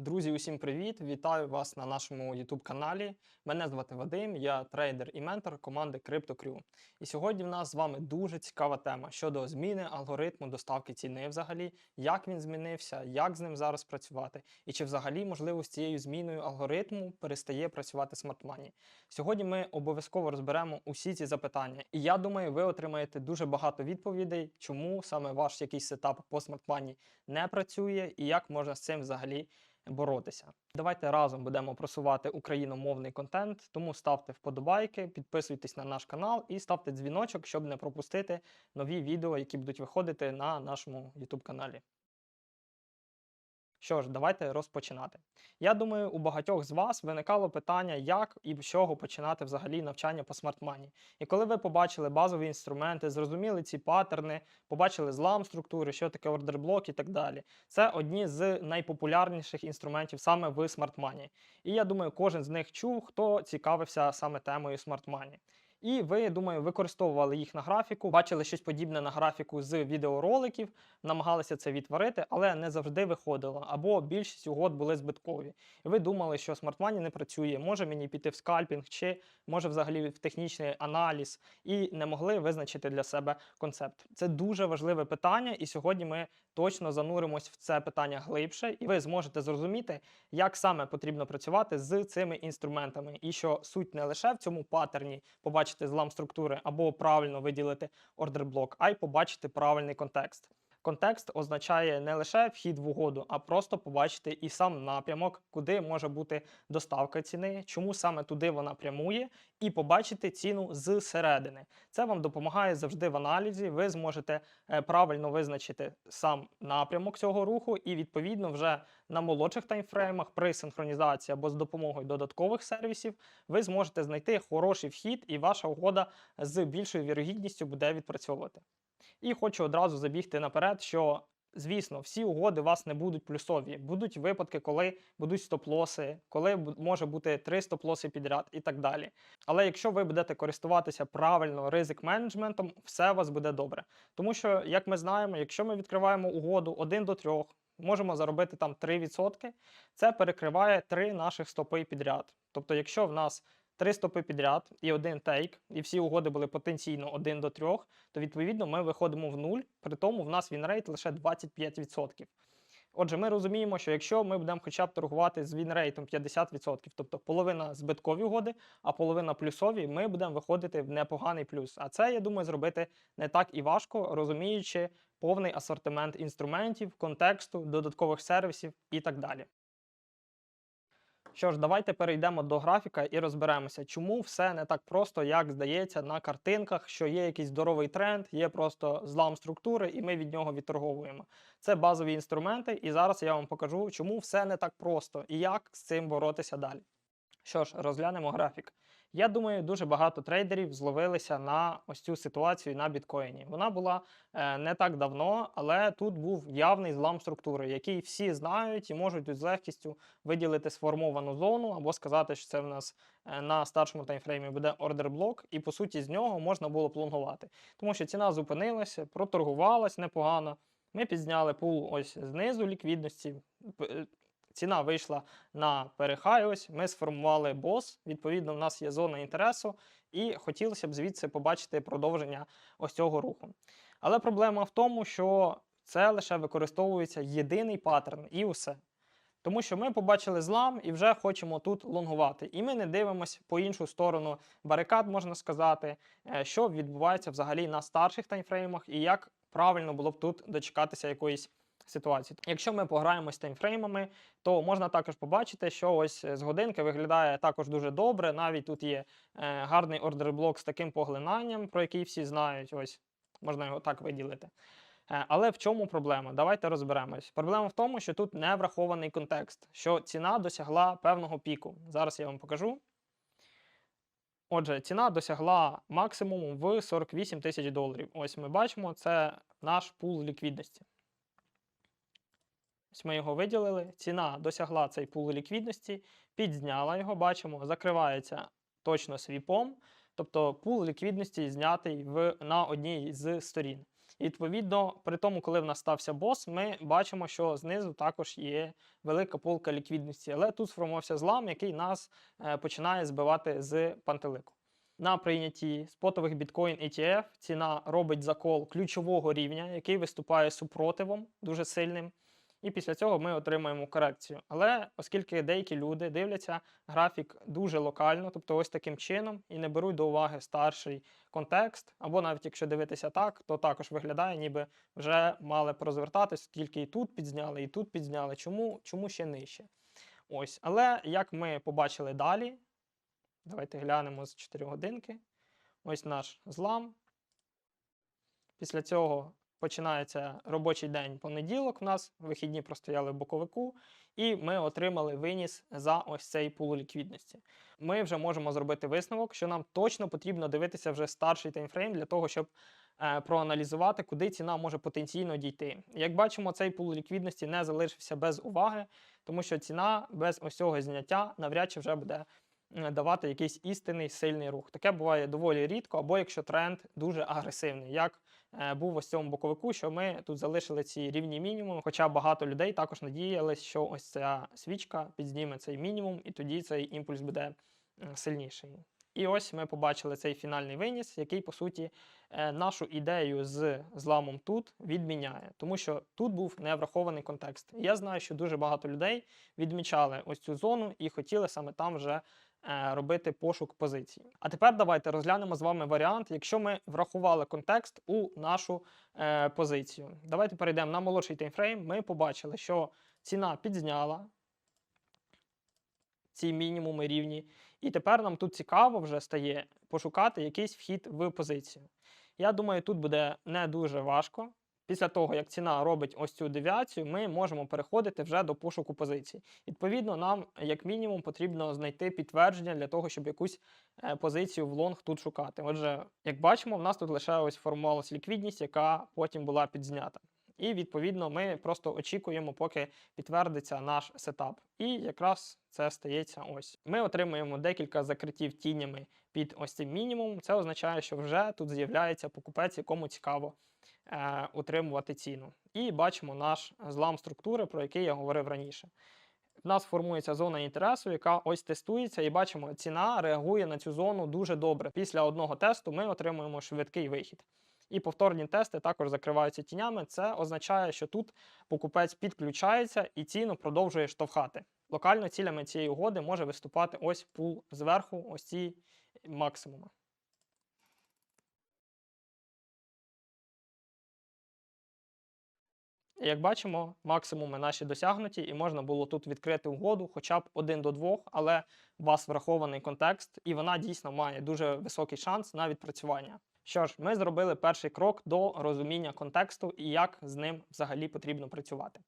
Друзі, усім привіт! Вітаю вас на нашому YouTube каналі. Мене звати Вадим, я трейдер і ментор команди CryptoCrew. І сьогодні в нас з вами дуже цікава тема щодо зміни алгоритму доставки ціни взагалі, як він змінився, як з ним зараз працювати, і чи взагалі можливо з цією зміною алгоритму перестає працювати Money. Сьогодні ми обов'язково розберемо усі ці запитання. І я думаю, ви отримаєте дуже багато відповідей, чому саме ваш якийсь сетап по Money не працює і як можна з цим взагалі боротися. Давайте разом будемо просувати україномовний контент, тому ставте вподобайки, підписуйтесь на наш канал і ставте дзвіночок, щоб не пропустити нові відео, які будуть виходити на нашому YouTube каналі. Що ж, давайте розпочинати. Я думаю, у багатьох з вас виникало питання, як і з чого починати взагалі навчання по Money. І коли ви побачили базові інструменти, зрозуміли ці паттерни, побачили злам структури, що таке ордерблок і так далі. Це одні з найпопулярніших інструментів саме в Money. І я думаю, кожен з них чув, хто цікавився саме темою Money. І ви, думаю, використовували їх на графіку, бачили щось подібне на графіку з відеороликів, намагалися це відтворити, але не завжди виходило. Або більшість угод були збиткові. І ви думали, що Money не працює, може мені піти в скальпінг, чи може взагалі в технічний аналіз, і не могли визначити для себе концепт. Це дуже важливе питання, і сьогодні ми точно зануримось в це питання глибше, і ви зможете зрозуміти, як саме потрібно працювати з цими інструментами, і що суть не лише в цьому паттерні побачити злам структури або правильно виділити ордерблок, а й побачити правильний контекст. Контекст означає не лише вхід в угоду, а просто побачити і сам напрямок, куди може бути доставка ціни, чому саме туди вона прямує, і побачити ціну зсередини. Це вам допомагає завжди в аналізі. Ви зможете е, правильно визначити сам напрямок цього руху, і відповідно вже на молодших таймфреймах при синхронізації або з допомогою додаткових сервісів ви зможете знайти хороший вхід, і ваша угода з більшою вірогідністю буде відпрацьовувати. І хочу одразу забігти наперед, що, звісно, всі угоди у вас не будуть плюсові. Будуть випадки, коли будуть стоп-лоси, коли може бути три стоп-лоси підряд і так далі. Але якщо ви будете користуватися правильно ризик менеджментом, все у вас буде добре. Тому що, як ми знаємо, якщо ми відкриваємо угоду 1 до 3, можемо заробити там 3%, це перекриває три наших стопи підряд. Тобто, якщо в нас три стопи підряд і один тейк, і всі угоди були потенційно 1 до 3, то відповідно ми виходимо в нуль, при тому в нас вінрейт лише 25%. Отже, ми розуміємо, що якщо ми будемо хоча б торгувати з вінрейтом 50%, тобто половина збиткові угоди, а половина плюсові, ми будемо виходити в непоганий плюс. А це, я думаю, зробити не так і важко, розуміючи повний асортимент інструментів, контексту, додаткових сервісів і так далі. Що ж, давайте перейдемо до графіка і розберемося, чому все не так просто, як здається на картинках, що є якийсь здоровий тренд, є просто злам структури, і ми від нього відторговуємо. Це базові інструменти, і зараз я вам покажу, чому все не так просто і як з цим боротися далі. Що ж, розглянемо графік. Я думаю, дуже багато трейдерів зловилися на ось цю ситуацію на біткоїні. Вона була е, не так давно, але тут був явний злам структури, який всі знають і можуть з легкістю виділити сформовану зону або сказати, що це в нас е, на старшому таймфреймі буде ордерблок, і по суті з нього можна було плонгувати. Тому що ціна зупинилася, проторгувалась непогано. Ми підзняли пул ось знизу ліквідності. Ціна вийшла на перехай. Ось ми сформували бос. Відповідно, в нас є зона інтересу, і хотілося б звідси побачити продовження ось цього руху. Але проблема в тому, що це лише використовується єдиний паттерн і усе. Тому що ми побачили злам і вже хочемо тут лонгувати. І ми не дивимося по іншу сторону барикад, можна сказати, е, що відбувається взагалі на старших таймфреймах і як правильно було б тут дочекатися якоїсь ситуації. Якщо ми пограємо з таймфреймами, то можна також побачити, що ось з годинки виглядає також дуже добре. Навіть тут є е, гарний ордерблок з таким поглинанням, про який всі знають. Ось можна його так виділити. Е, Але в чому проблема? Давайте розберемось. Проблема в тому, що тут не врахований контекст, що ціна досягла певного піку. Зараз я вам покажу. Отже, ціна досягла максимуму в 48 тисяч доларів. Ось ми бачимо, це наш пул ліквідності. Ось ми його виділили. Ціна досягла цей пул ліквідності, підзняла його, бачимо, закривається точно свіпом. Тобто пул ліквідності знятий в, на одній з сторін. І відповідно, при тому, коли в нас стався бос, ми бачимо, що знизу також є велика полка ліквідності. Але тут сформувався злам, який нас е, починає збивати з пантелику. На прийнятті спотових біткоін ETF ціна робить закол ключового рівня, який виступає супротивом дуже сильним. І після цього ми отримаємо корекцію. Але оскільки деякі люди дивляться графік дуже локально, тобто ось таким чином, і не беруть до уваги старший контекст, або навіть якщо дивитися так, то також виглядає, ніби вже мали б розвертатись, тільки і тут підзняли, і тут підзняли. Чому, Чому ще нижче? Ось, але як ми побачили далі, давайте глянемо з 4 годинки. Ось наш злам. Після цього починається робочий день понеділок. У нас вихідні простояли в боковику, і ми отримали виніс за ось цей пул ліквідності. Ми вже можемо зробити висновок, що нам точно потрібно дивитися вже старший таймфрейм для того, щоб е, проаналізувати, куди ціна може потенційно дійти. Як бачимо, цей пул ліквідності не залишився без уваги, тому що ціна без ось цього зняття навряд чи вже буде давати якийсь істинний сильний рух. Таке буває доволі рідко, або якщо тренд дуже агресивний, як був ось цьому боковику, що ми тут залишили ці рівні мінімуми. Хоча багато людей також надіялись, що ось ця свічка підзніме цей мінімум, і тоді цей імпульс буде м, сильніший. І ось ми побачили цей фінальний виніс, який по суті е, нашу ідею з зламом тут відміняє, тому що тут був не врахований контекст. Я знаю, що дуже багато людей відмічали ось цю зону і хотіли саме там вже е, робити пошук позицій. А тепер давайте розглянемо з вами варіант, якщо ми врахували контекст у нашу е, позицію. Давайте перейдемо на молодший таймфрейм. Ми побачили, що ціна підзняла ці мінімуми рівні. І тепер нам тут цікаво вже стає пошукати якийсь вхід в позицію. Я думаю, тут буде не дуже важко. Після того, як ціна робить ось цю девіацію, ми можемо переходити вже до пошуку позицій. Відповідно, нам, як мінімум, потрібно знайти підтвердження для того, щоб якусь е, позицію в лонг тут шукати. Отже, як бачимо, в нас тут лише ось формувалась ліквідність, яка потім була підзнята. І відповідно ми просто очікуємо, поки підтвердиться наш сетап. І якраз це стається ось. Ми отримуємо декілька закриттів тінями під ось цим мінімумом. Це означає, що вже тут з'являється покупець, якому цікаво утримувати ціну. І бачимо наш злам структури, про який я говорив раніше. В нас формується зона інтересу, яка ось тестується, і бачимо, ціна реагує на цю зону дуже добре. Після одного тесту ми отримуємо швидкий вихід. І повторні тести також закриваються тінями. Це означає, що тут покупець підключається і ціну продовжує штовхати. Локально цілями цієї угоди може виступати ось пул зверху, ось ці максимуми. Як бачимо, максимуми наші досягнуті, і можна було тут відкрити угоду хоча б один до двох, але у вас врахований контекст, і вона дійсно має дуже високий шанс на відпрацювання. Що ж, ми зробили перший крок до розуміння контексту і як з ним взагалі потрібно працювати.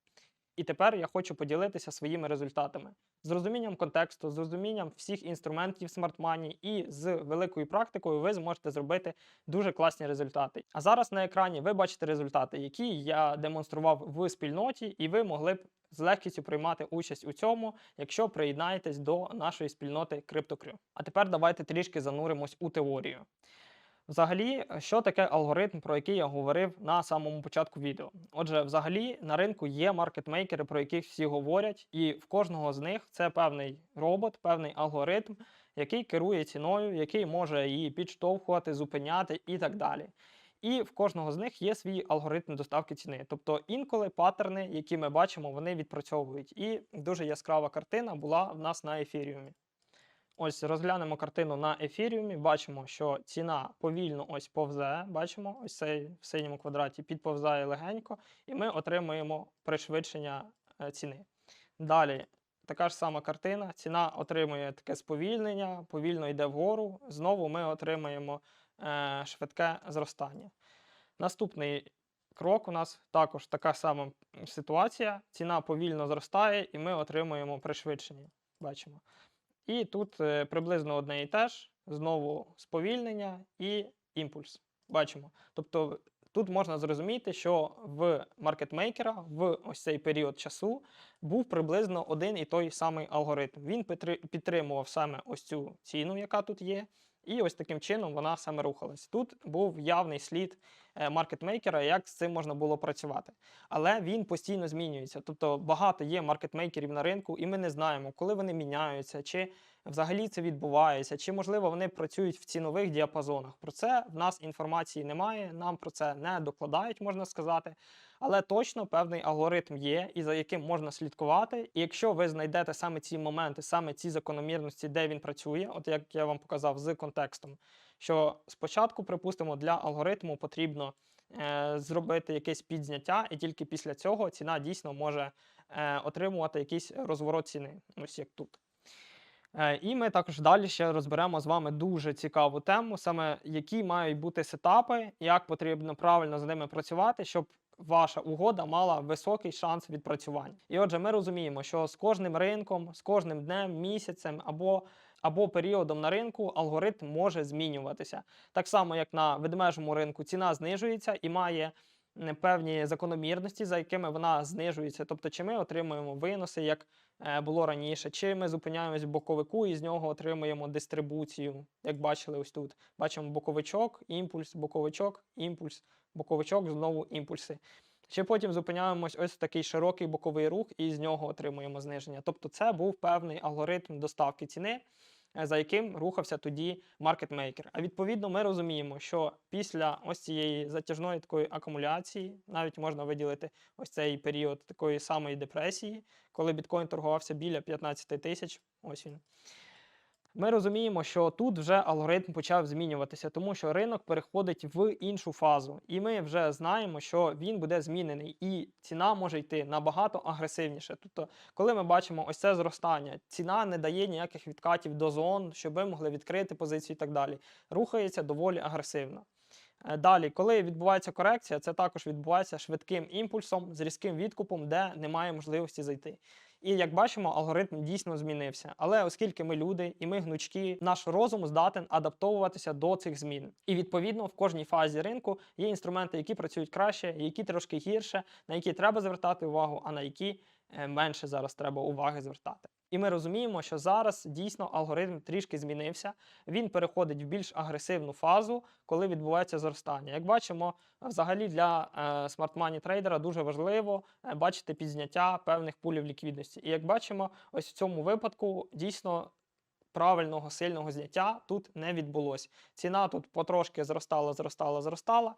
І тепер я хочу поділитися своїми результатами з розумінням контексту, з розумінням всіх інструментів Money і з великою практикою ви зможете зробити дуже класні результати. А зараз на екрані ви бачите результати, які я демонстрував в спільноті, і ви могли б з легкістю приймати участь у цьому, якщо приєднаєтесь до нашої спільноти CryptoCrew. А тепер давайте трішки зануримось у теорію. Взагалі, що таке алгоритм, про який я говорив на самому початку відео? Отже, взагалі на ринку є маркетмейкери, про яких всі говорять, і в кожного з них це певний робот, певний алгоритм, який керує ціною, який може її підштовхувати, зупиняти і так далі. І в кожного з них є свій алгоритм доставки ціни. Тобто інколи паттерни, які ми бачимо, вони відпрацьовують. І дуже яскрава картина була в нас на ефіріумі. Ось розглянемо картину на ефіріумі. Бачимо, що ціна повільно ось повзе. Бачимо, ось цей в синьому квадраті підповзає легенько, і ми отримуємо пришвидшення е, ціни. Далі така ж сама картина. Ціна отримує таке сповільнення, повільно йде вгору. Знову ми отримаємо е, швидке зростання. Наступний крок у нас також така сама ситуація. Ціна повільно зростає, і ми отримуємо пришвидшення. Бачимо. І тут е, приблизно одне і те ж, знову сповільнення і імпульс. Бачимо. Тобто тут можна зрозуміти, що в маркетмейкера в ось цей період часу був приблизно один і той самий алгоритм. Він підтримував саме ось цю ціну, яка тут є, і ось таким чином вона саме рухалась. Тут був явний слід маркетмейкера, як з цим можна було працювати. Але він постійно змінюється. Тобто багато є маркетмейкерів на ринку, і ми не знаємо, коли вони міняються, чи взагалі це відбувається, чи можливо вони працюють в цінових діапазонах. Про це в нас інформації немає, нам про це не докладають, можна сказати. Але точно певний алгоритм є, і за яким можна слідкувати. І якщо ви знайдете саме ці моменти, саме ці закономірності, де він працює, от як я вам показав з контекстом, що спочатку, припустимо, для алгоритму потрібно е, зробити якесь підзняття, і тільки після цього ціна дійсно може е, отримувати якийсь розворот ціни, ось як тут. Е, І ми також далі ще розберемо з вами дуже цікаву тему, саме які мають бути сетапи, як потрібно правильно з ними працювати, щоб ваша угода мала високий шанс відпрацювання. І отже, ми розуміємо, що з кожним ринком, з кожним днем, місяцем або або періодом на ринку алгоритм може змінюватися. Так само, як на ведмежому ринку ціна знижується і має певні закономірності, за якими вона знижується. Тобто, чи ми отримуємо виноси, як е, було раніше, чи ми зупиняємось в боковику і з нього отримуємо дистрибуцію, як бачили ось тут. Бачимо боковичок, імпульс, боковичок, імпульс, боковичок, знову імпульси. Чи потім зупиняємось ось в такий широкий боковий рух і з нього отримуємо зниження. Тобто це був певний алгоритм доставки ціни, за яким рухався тоді маркетмейкер. А відповідно, ми розуміємо, що після ось цієї затяжної такої акумуляції, навіть можна виділити ось цей період такої самої депресії, коли біткоін торгувався біля 15 тисяч. Ось він. Ми розуміємо, що тут вже алгоритм почав змінюватися, тому що ринок переходить в іншу фазу, і ми вже знаємо, що він буде змінений, і ціна може йти набагато агресивніше. Тобто, коли ми бачимо ось це зростання, ціна не дає ніяких відкатів до зон, щоб ви могли відкрити позицію і так далі. Рухається доволі агресивно. Е, Далі, коли відбувається корекція, це також відбувається швидким імпульсом з різким відкупом, де немає можливості зайти. І як бачимо, алгоритм дійсно змінився. Але оскільки ми люди і ми гнучки, наш розум здатен адаптовуватися до цих змін. І відповідно в кожній фазі ринку є інструменти, які працюють краще, які трошки гірше, на які треба звертати увагу, а на які е, менше зараз треба уваги звертати. І ми розуміємо, що зараз дійсно алгоритм трішки змінився. Він переходить в більш агресивну фазу, коли відбувається зростання. Як бачимо, взагалі для е, смарт-мані трейдера дуже важливо е, бачити підзняття певних пулів ліквідності. І як бачимо, ось в цьому випадку дійсно. Правильного сильного зняття тут не відбулося. Ціна тут потрошки зростала, зростала, зростала,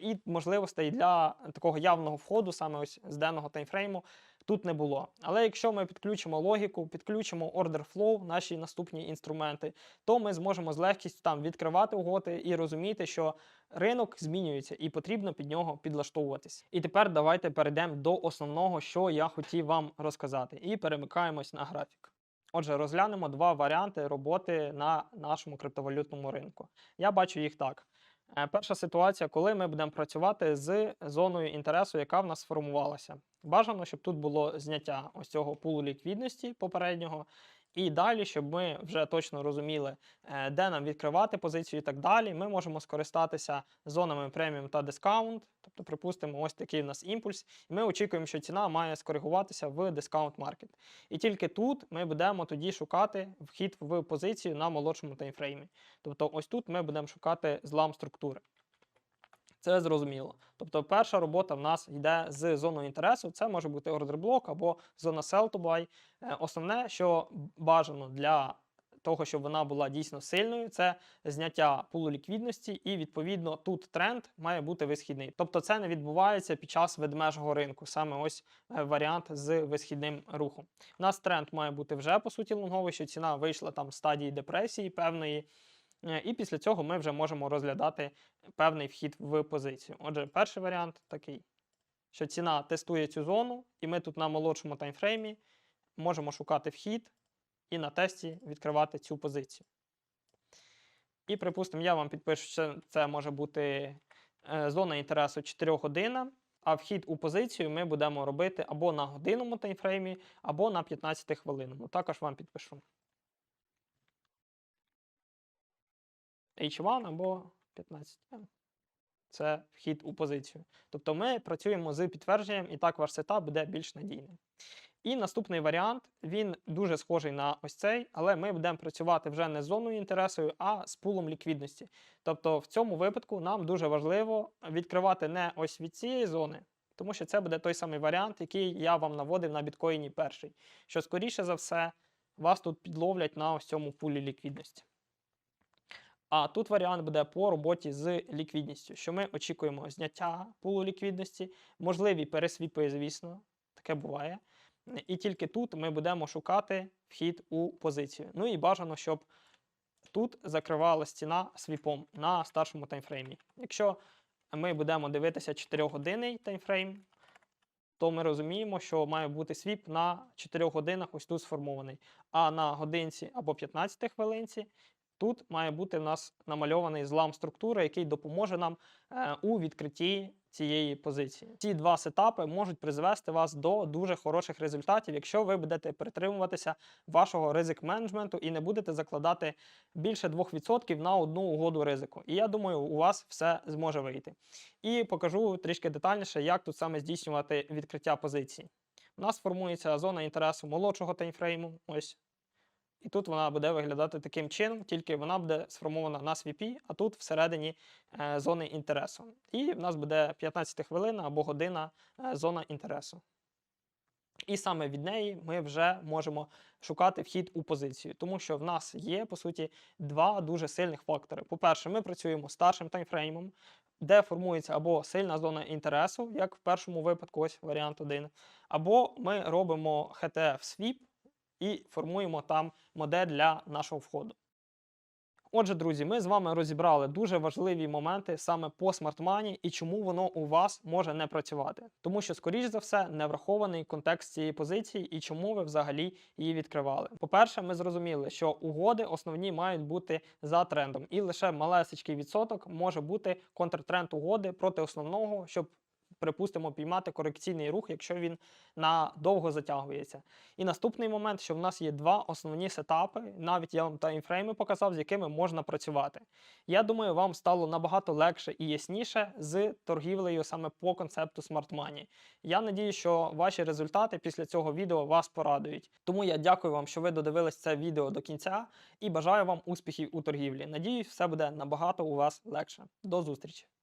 і можливостей для такого явного входу, саме ось з денного таймфрейму, тут не було. Але якщо ми підключимо логіку, підключимо order flow, наші наступні інструменти, то ми зможемо з легкістю там відкривати угоди і розуміти, що ринок змінюється і потрібно під нього підлаштовуватись. І тепер давайте перейдемо до основного, що я хотів вам розказати, і перемикаємось на графік. Отже, розглянемо два варіанти роботи на нашому криптовалютному ринку. Я бачу їх так. Е, Перша ситуація, коли ми будемо працювати з зоною інтересу, яка в нас сформувалася. Бажано, щоб тут було зняття ось цього пулу ліквідності попереднього. І далі, щоб ми вже точно розуміли, е, де нам відкривати позицію і так далі, ми можемо скористатися зонами преміум та дискаунт. Тобто, припустимо, ось такий в нас імпульс, і ми очікуємо, що ціна має скоригуватися в дискаунт маркет. І тільки тут ми будемо тоді шукати вхід в позицію на молодшому таймфреймі. Тобто, ось тут ми будемо шукати злам структури. Це зрозуміло. Тобто, перша робота в нас йде з зоною інтересу. Це може бути ордер блок або зона sell to buy. Е, Основне, що бажано для того, щоб вона була дійсно сильною, це зняття пулу ліквідності, і відповідно тут тренд має бути висхідний. Тобто, це не відбувається під час ведмежого ринку. Саме ось е, варіант з висхідним рухом. У нас тренд має бути вже по суті лонговий, що ціна вийшла там з стадії депресії певної. Е, І після цього ми вже можемо розглядати певний вхід в позицію. Отже, перший варіант такий, що ціна тестує цю зону, і ми тут на молодшому таймфреймі можемо шукати вхід і на тесті відкривати цю позицію. І, припустимо, я вам підпишу, що це може бути е, зона інтересу 4 година, а вхід у позицію ми будемо робити або на годинному таймфреймі, або на 15 хвилинному. Також вам підпишу. H1 або 15. Це вхід у позицію. Тобто ми працюємо з підтвердженням, і так ваш сетап буде більш надійним. І наступний варіант він дуже схожий на ось цей, але ми будемо працювати вже не з зоною інтересу, а з пулом ліквідності. Тобто в цьому випадку нам дуже важливо відкривати не ось від цієї зони, тому що це буде той самий варіант, який я вам наводив на біткоїні перший. Що скоріше за все вас тут підловлять на ось цьому пулі ліквідності. А тут варіант буде по роботі з ліквідністю, що ми очікуємо зняття пулу ліквідності, можливі пересвіпи, звісно, таке буває. І тільки тут ми будемо шукати вхід у позицію. Ну і бажано, щоб тут закривала стіна свіпом на старшому таймфреймі. Якщо ми будемо дивитися 4-годинний таймфрейм, то ми розуміємо, що має бути свіп на 4 годинах ось тут сформований. А на годинці або 15 хвилинці тут має бути в нас намальований злам структури, який допоможе нам е, у відкритті цієї позиції. Ці два сетапи можуть призвести вас до дуже хороших результатів, якщо ви будете притримуватися вашого ризик менеджменту і не будете закладати більше 2% на одну угоду ризику. І я думаю, у вас все зможе вийти. І покажу трішки детальніше, як тут саме здійснювати відкриття позиції. У нас формується зона інтересу молодшого таймфрейму. Ось. І тут вона буде виглядати таким чином, тільки вона буде сформована на свіпі, а тут всередині е, зони інтересу. І в нас буде 15 хвилин або година е, зона інтересу. І саме від неї ми вже можемо шукати вхід у позицію, тому що в нас є, по суті, два дуже сильних фактори. По-перше, ми працюємо старшим таймфреймом, де формується або сильна зона інтересу, як в першому випадку, ось варіант 1, або ми робимо HTF свіп і формуємо там модель для нашого входу. Отже, друзі, ми з вами розібрали дуже важливі моменти саме по Money і чому воно у вас може не працювати. Тому що, скоріш за все, не врахований контекст цієї позиції і чому ви взагалі її відкривали. По-перше, ми зрозуміли, що угоди основні мають бути за трендом, і лише малесечкий відсоток може бути контртренд угоди проти основного, щоб припустимо, піймати корекційний рух, якщо він надовго затягується. І наступний момент, що в нас є два основні сетапи, навіть я вам таймфрейми показав, з якими можна працювати. Я думаю, вам стало набагато легше і ясніше з торгівлею саме по концепту Smart Money. Я надію, що ваші результати після цього відео вас порадують. Тому я дякую вам, що ви додивились це відео до кінця і бажаю вам успіхів у торгівлі. Надіюсь, все буде набагато у вас легше. До зустрічі!